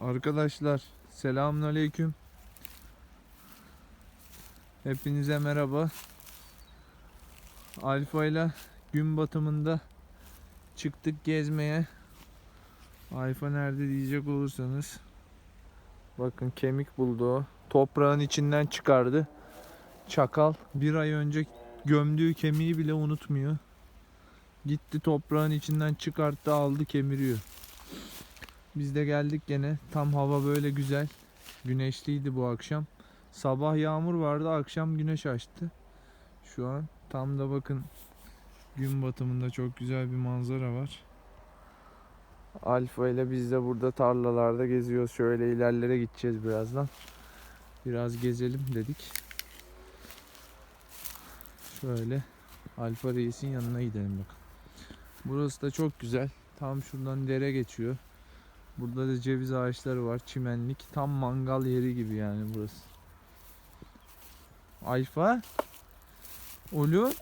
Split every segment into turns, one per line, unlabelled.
Arkadaşlar selamünaleyküm. Hepinize merhaba. Alfa ile gün batımında çıktık gezmeye. Alfa nerede diyecek olursanız. Bakın kemik buldu. Toprağın içinden çıkardı. Çakal bir ay önce gömdüğü kemiği bile unutmuyor. Gitti toprağın içinden çıkarttı aldı kemiriyor. Biz de geldik gene. Tam hava böyle güzel. Güneşliydi bu akşam. Sabah yağmur vardı, akşam güneş açtı. Şu an tam da bakın gün batımında çok güzel bir manzara var. Alfa ile biz de burada tarlalarda geziyoruz. Şöyle ilerlere gideceğiz birazdan. Biraz gezelim dedik. Şöyle Alfa Reis'in yanına gidelim bakın. Burası da çok güzel. Tam şuradan dere geçiyor. Burada da ceviz ağaçları var. Çimenlik. Tam mangal yeri gibi yani burası. Alfa. Oğlum.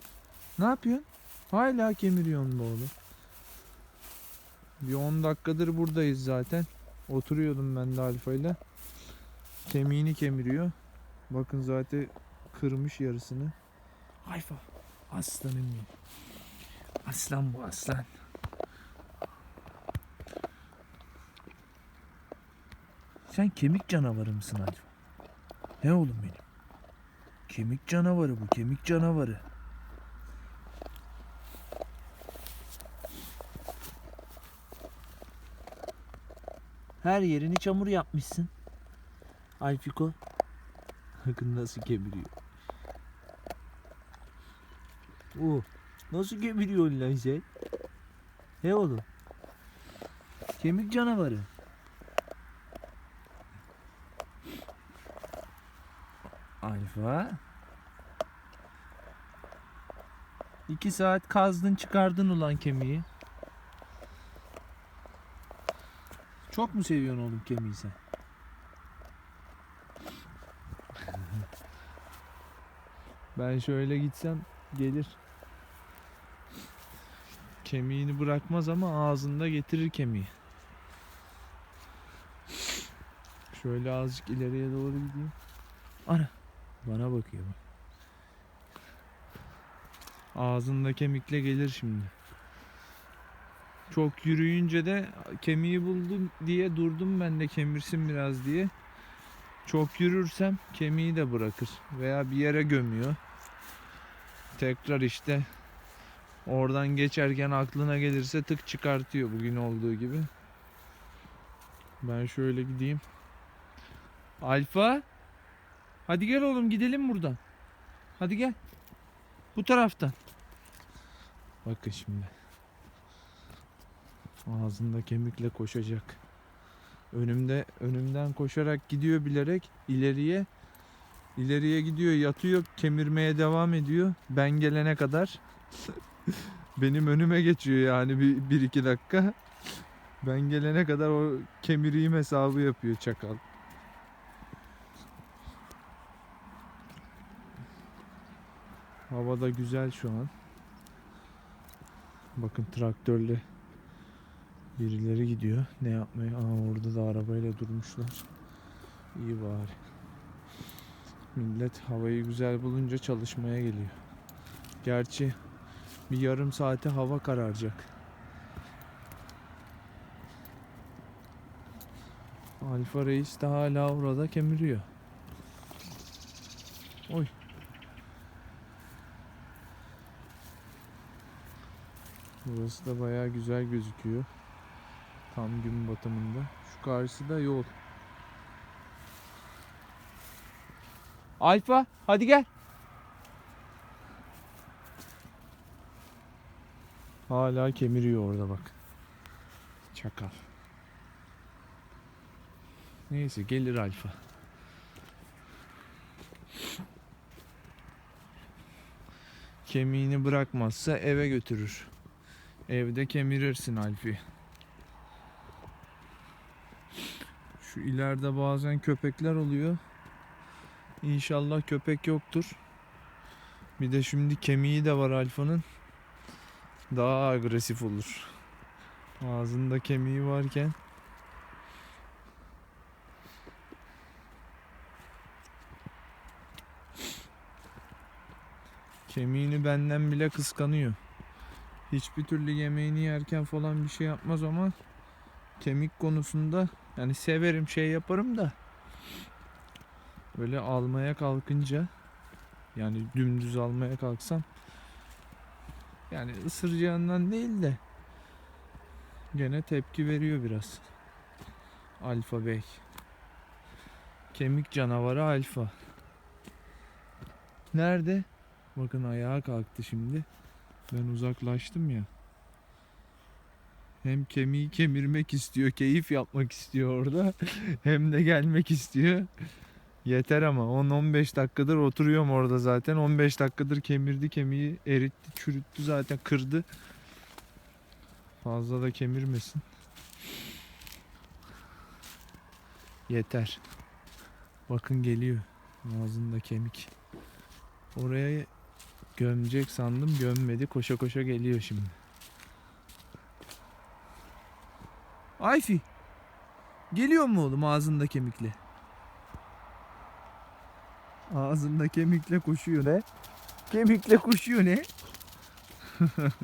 Ne yapıyorsun? Hala kemiriyorsun bu oğlum. Bir 10 dakikadır buradayız zaten. Oturuyordum ben de Alfa ile. Kemiğini kemiriyor. Bakın zaten kırmış yarısını. Alfa. Aslanım benim. Aslan bu aslan. Sen kemik canavarı mısın Alfa? Ne oğlum benim? Kemik canavarı bu, kemik canavarı. Her yerini çamur yapmışsın. Alfiko. Bakın nasıl kemiriyor. Oo, nasıl kemiriyorsun lan sen? He oğlum? Kemik canavarı. Alfa. İki saat kazdın çıkardın ulan kemiği. Çok mu seviyorsun oğlum kemiği sen? ben şöyle gitsem gelir. Kemiğini bırakmaz ama ağzında getirir kemiği. Şöyle azıcık ileriye doğru gideyim. Ana. Bana bakıyor bak. Ağzında kemikle gelir şimdi. Çok yürüyünce de kemiği buldum diye durdum ben de kemirsin biraz diye. Çok yürürsem kemiği de bırakır veya bir yere gömüyor. Tekrar işte oradan geçerken aklına gelirse tık çıkartıyor bugün olduğu gibi. Ben şöyle gideyim. Alfa Hadi gel oğlum gidelim buradan. Hadi gel. Bu taraftan. Bakın şimdi. Ağzında kemikle koşacak. Önümde önümden koşarak gidiyor bilerek ileriye ileriye gidiyor yatıyor kemirmeye devam ediyor ben gelene kadar benim önüme geçiyor yani bir, bir iki dakika ben gelene kadar o kemireyim hesabı yapıyor çakal. Hava da güzel şu an. Bakın traktörle birileri gidiyor. Ne yapmaya? Aa orada da arabayla durmuşlar. İyi bari. Millet havayı güzel bulunca çalışmaya geliyor. Gerçi bir yarım saate hava kararacak. Alfa Reis de hala orada kemiriyor. Burası da bayağı güzel gözüküyor. Tam gün batımında. Şu karşısı da yol. Alfa hadi gel. Hala kemiriyor orada bak. Çakal. Neyse gelir Alfa. Kemiğini bırakmazsa eve götürür. Evde kemirirsin Alfi. Şu ileride bazen köpekler oluyor. İnşallah köpek yoktur. Bir de şimdi kemiği de var alfanın. Daha agresif olur. Ağzında kemiği varken Kemiğini benden bile kıskanıyor. Hiçbir türlü yemeğini yerken falan bir şey yapmaz ama kemik konusunda yani severim şey yaparım da böyle almaya kalkınca yani dümdüz almaya kalksam yani ısıracağından değil de gene tepki veriyor biraz. Alfa Bey. Kemik canavarı Alfa. Nerede? Bakın ayağa kalktı şimdi. Ben uzaklaştım ya. Hem kemiği kemirmek istiyor, keyif yapmak istiyor orada. Hem de gelmek istiyor. Yeter ama 10-15 dakikadır oturuyorum orada zaten. 15 dakikadır kemirdi kemiği, eritti, çürüttü zaten, kırdı. Fazla da kemirmesin. Yeter. Bakın geliyor. Ağzında kemik. Oraya gömecek sandım. Gömmedi. Koşa koşa geliyor şimdi. Ayfi. Geliyor mu oğlum ağzında kemikle? Ağzında kemikle koşuyor ne? Kemikle koşuyor ne?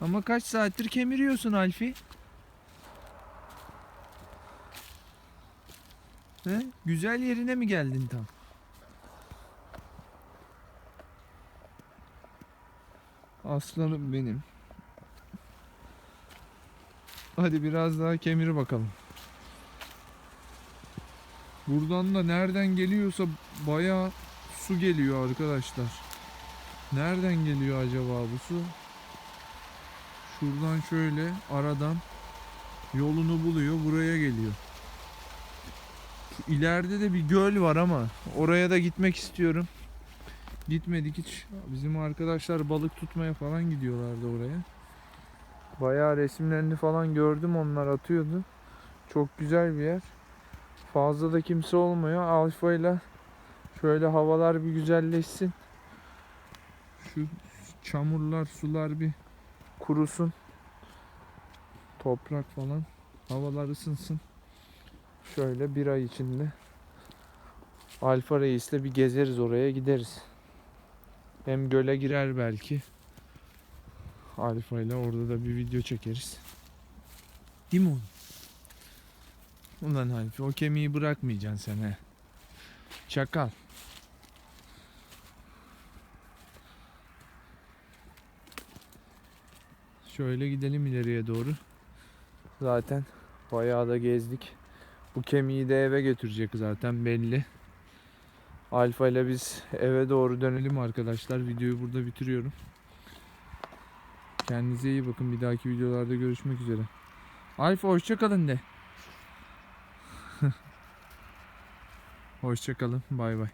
Ama kaç saattir kemiriyorsun Alfi? He? Güzel yerine mi geldin tam? Aslanım benim. Hadi biraz daha kemir bakalım. Buradan da nereden geliyorsa bayağı su geliyor arkadaşlar. Nereden geliyor acaba bu su? Şuradan şöyle aradan yolunu buluyor buraya geliyor. İleride de bir göl var ama oraya da gitmek istiyorum. Gitmedik hiç. Bizim arkadaşlar balık tutmaya falan gidiyorlardı oraya. Bayağı resimlerini falan gördüm onlar atıyordu. Çok güzel bir yer. Fazla da kimse olmuyor. Alfa ile şöyle havalar bir güzelleşsin. Şu çamurlar, sular bir kurusun. Toprak falan. Havalar ısınsın. Şöyle bir ay içinde Alfa Reis'le bir gezeriz oraya gideriz. Hem göle girer belki. Alfa ile orada da bir video çekeriz. Değil mi oğlum? Ulan Alfa o kemiği bırakmayacaksın sen he. Çakal. Şöyle gidelim ileriye doğru. Zaten bayağı da gezdik. Bu kemiği de eve götürecek zaten belli. Alfa ile biz eve doğru dönelim arkadaşlar. Videoyu burada bitiriyorum. Kendinize iyi bakın. Bir dahaki videolarda görüşmek üzere. Alfa hoşçakalın de. hoşçakalın. Bay bay.